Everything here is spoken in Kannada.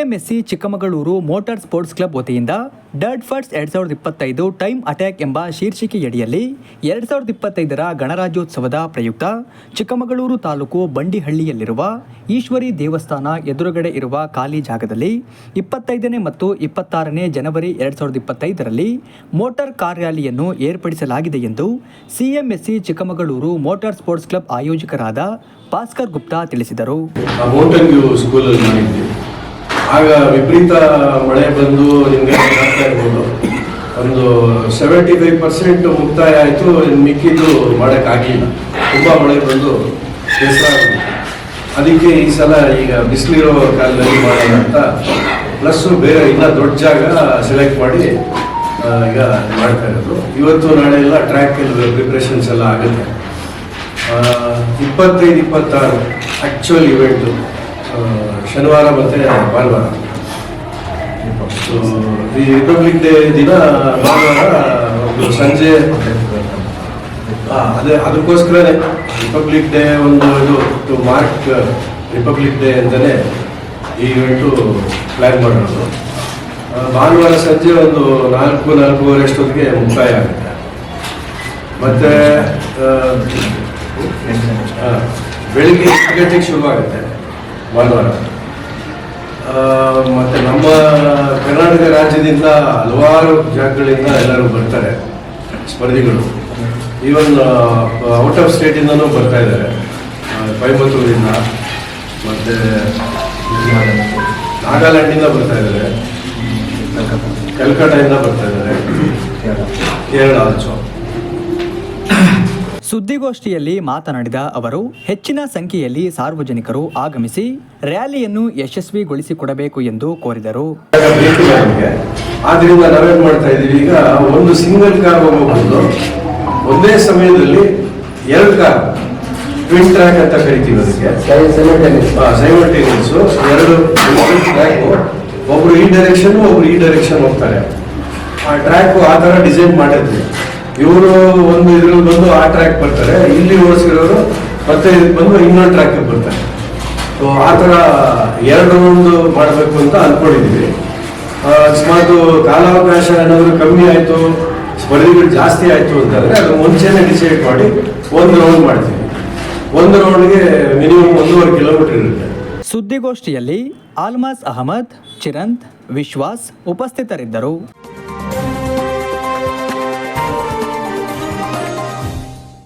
CMSC Chikkamagaluru motor sports club ವತಿಯಿಂದ ಡರ್ಡ್ ಫರ್ಟ್ಸ್ ಎರಡ್ ಸಾವಿರದ ಇಪ್ಪತ್ತೈದು ಟೈಮ್ ಅಟ್ಯಾಕ್ ಎಂಬ ಶೀರ್ಷಿಕೆಯಡಿಯಲ್ಲಿ ಎರಡ್ ಸಾವಿರದ ಇಪ್ಪತ್ತೈದರ ಗಣರಾಜ್ಯೋತ್ಸವದ ಪ್ರಯುಕ್ತ ಚಿಕ್ಕಮಗಳೂರು ತಾಲೂಕು ಬಂಡಿಹಳ್ಳಿಯಲ್ಲಿರುವ ಈಶ್ವರಿ ದೇವಸ್ಥಾನ ಎದುರುಗಡೆ ಇರುವ ಖಾಲಿ ಜಾಗದಲ್ಲಿ ಇಪ್ಪತ್ತೈದನೇ ಮತ್ತು ಇಪ್ಪತ್ತಾರನೇ ಜನವರಿ ಎರಡ್ ಸಾವಿರದ ಇಪ್ಪತ್ತೈದರಲ್ಲಿ ಮೋಟಾರ್ ಕಾರ್ ರ್ಯಾಲಿಯನ್ನು ಏರ್ಪಡಿಸಲಾಗಿದೆ ಎಂದು CMSC Chikkamagaluru motor sports club ಆಯೋಜಕರಾದ Bhaskar Gupta ತಿಳಿಸಿದರು. ಆಗ ವಿಪರೀತ ಮಳೆ ಬಂದು ನಿಮಗೆ ಆಗ್ತಾ ಇರ್ಬೋದು ಒಂದು ಸೆವೆಂಟಿ ಫೈವ್ ಪರ್ಸೆಂಟ್ ಮುಕ್ತಾಯ ಆಯಿತು ಮಿಕ್ಕಿದ್ದು ಮಾಡೋಕ್ಕಾಗಲಿಲ್ಲ. ತುಂಬ ಮಳೆ ಬಂದು ಹೆಸರಾಗ್ಬಿಟ್ಟು ಅದಕ್ಕೆ ಈ ಸಲ ಈಗ ಬಿಸಿಲಿರೋ ಕಾಲದಲ್ಲಿ ಮಾಡೋಣ ಅಂತ ಪ್ಲಸ್ಸು ಬೇರೆ ಇನ್ನೂ ದೊಡ್ಡ ಜಾಗ ಸೆಲೆಕ್ಟ್ ಮಾಡಿ ಈಗ ಮಾಡ್ತಾ ಇರೋದು. ಇವತ್ತು ನಾಳೆ ಎಲ್ಲ ಟ್ರ್ಯಾಕ್ ಪ್ರಿಪ್ರೇಷನ್ಸ್ ಎಲ್ಲ ಆಗುತ್ತೆ. ಇಪ್ಪತ್ತೈದು, ಇಪ್ಪತ್ತಾರು ಆ್ಯಕ್ಚುಯಲ್ ಇವೆಂಟು ಶನಿವಾರ ಮತ್ತು ಭಾನುವಾರ. ಈ ರಿಪಬ್ಲಿಕ್ ಡೇ ದಿನ ಭಾನುವಾರ ಸಂಜೆ ಅದೇ, ಅದಕ್ಕೋಸ್ಕರನೇ ರಿಪಬ್ಲಿಕ್ ಡೇ ಒಂದು ಇದು ಟು ಮಾರ್ಕ್ ರಿಪಬ್ಲಿಕ್ ಡೇ ಅಂತಲೇ ಈ ಇವೆಂಟು ಪ್ಲ್ಯಾನ್ ಮಾಡಿರೋದು. ಭಾನುವಾರ ಸಂಜೆ ಒಂದು ನಾಲ್ಕು ನಾಲ್ಕೂವರೆ ಅಷ್ಟೊತ್ತಿಗೆ ಮುಕ್ತಾಯ ಆಗುತ್ತೆ. ಮತ್ತು ಬೆಳಿಗ್ಗೆ ಗಂಟೆಗೆ ಶುರುವಾಗುತ್ತೆ. ಭಾನುವಾರ ಮತ್ತು ನಮ್ಮ ಕರ್ನಾಟಕ ರಾಜ್ಯದಿಂದ ಹಲವಾರು ಜಾಗಗಳಿಂದ ಎಲ್ಲರೂ ಬರ್ತಾರೆ ಸ್ಪರ್ಧಿಗಳು. ಈವನ್ ಔಟ್ ಆಫ್ ಸ್ಟೇಟಿಂದನೂ ಬರ್ತಾ ಇದ್ದಾರೆ. ಕೊಯಂಬತ್ತೂರಿಂದ ಮತ್ತೆ ನಾಗಾಲ್ಯಾಂಡಿಂದ ಬರ್ತಾ ಇದ್ದಾರೆ. ಕಲ್ಕಟ್ಟಾಯಿಂದ ಬರ್ತಾ ಇದ್ದಾರೆ. ಕೇರಳ. ಆಲ್ಸೋ ಸುದ್ದಿಗೋಷ್ಠಿಯಲ್ಲಿ ಮಾತನಾಡಿದ ಅವರು ಹೆಚ್ಚಿನ ಸಂಖ್ಯೆಯಲ್ಲಿ ಸಾರ್ವಜನಿಕರು ಆಗಮಿಸಿ ರ್ಯಾಲಿಯನ್ನು ಯಶಸ್ವಿಗೊಳಿಸಿಕೊಡಬೇಕು ಎಂದು ಕೋರಿದರು. ಆದ್ರಿಂದ ನಾವೇನ್ ಮಾಡ್ತಾ ಇದೀವಿ ಈಗ ಒಂದು ಸಿಂಗಲ್ ಕಾರ್ ಹೋಗಬಹುದು ಒಂದೇ ಸಮಯದಲ್ಲಿ ಎರಡು ಕಾರ್ ಟ್ವಿನ್ ಟ್ರ್ಯಾಕ್ ಅಂತ ಕರಿತೀವಿ ಅದಕ್ಕೆ. ಸೈಮಲ್ಟೇನಿಯಸ್ ಎರಡು ಟ್ರ್ಯಾಕ್ ಒಬ್ರು ಈ ಡೈರೆಕ್ಷನ್ ಒಬ್ರು ಈ ಡೈರೆಕ್ಷನ್ ಹೋಗ್ತಾರೆ. ಆ ಟ್ರ್ಯಾಕ್ ಆ ತರ ಡಿಸೈನ್ ಮಾಡಿದ್ವಿ ಇವರು ಒಂದು ಇದ್ರಲ್ಲಿ ಬಂದು ಆ ಟ್ರ್ಯಾಕ್ ಬರ್ತಾರೆ. ಇಲ್ಲಿ ಓಡಿಸಿರೋರು ಮತ್ತೆ ಇದಕ್ಕೆ ಬಂದು ಇನ್ನೊಂದು ಟ್ರ್ಯಾಕ್ ಬರ್ತಾರೆ. ಸೊ ಆ ಥರ ಎರಡು ರೌಂಡ್ ಮಾಡಬೇಕು ಅಂತ ಅಂದ್ಕೊಂಡಿದ್ದೀವಿ ಅಕಸ್ಮಾತ್ ಕಾಲಾವಕಾಶ ಅನ್ನೋದು ಕಮ್ಮಿ ಆಯಿತು, ಸ್ಪರ್ಧಿಗಳು ಜಾಸ್ತಿ ಆಯಿತು ಅಂತಂದರೆ ಅದು ಮುಂಚೆನೇ ಡಿಸೈಡ್ ಮಾಡಿ ಒಂದು ರೌಂಡ್ ಮಾಡ್ತೀವಿ. ಒಂದು ರೌಂಡ್ಗೆ ಮಿನಿಮಮ್ ಒಂದೂವರೆ ಕಿಲೋಮೀಟರ್ ಇರುತ್ತೆ. ಸುದ್ದಿಗೋಷ್ಠಿಯಲ್ಲಿ ಆಲ್ಮಾಸ್ ಅಹಮದ್, ಚಿರಂತ್, ವಿಶ್ವಾಸ್ ಉಪಸ್ಥಿತರಿದ್ದರು.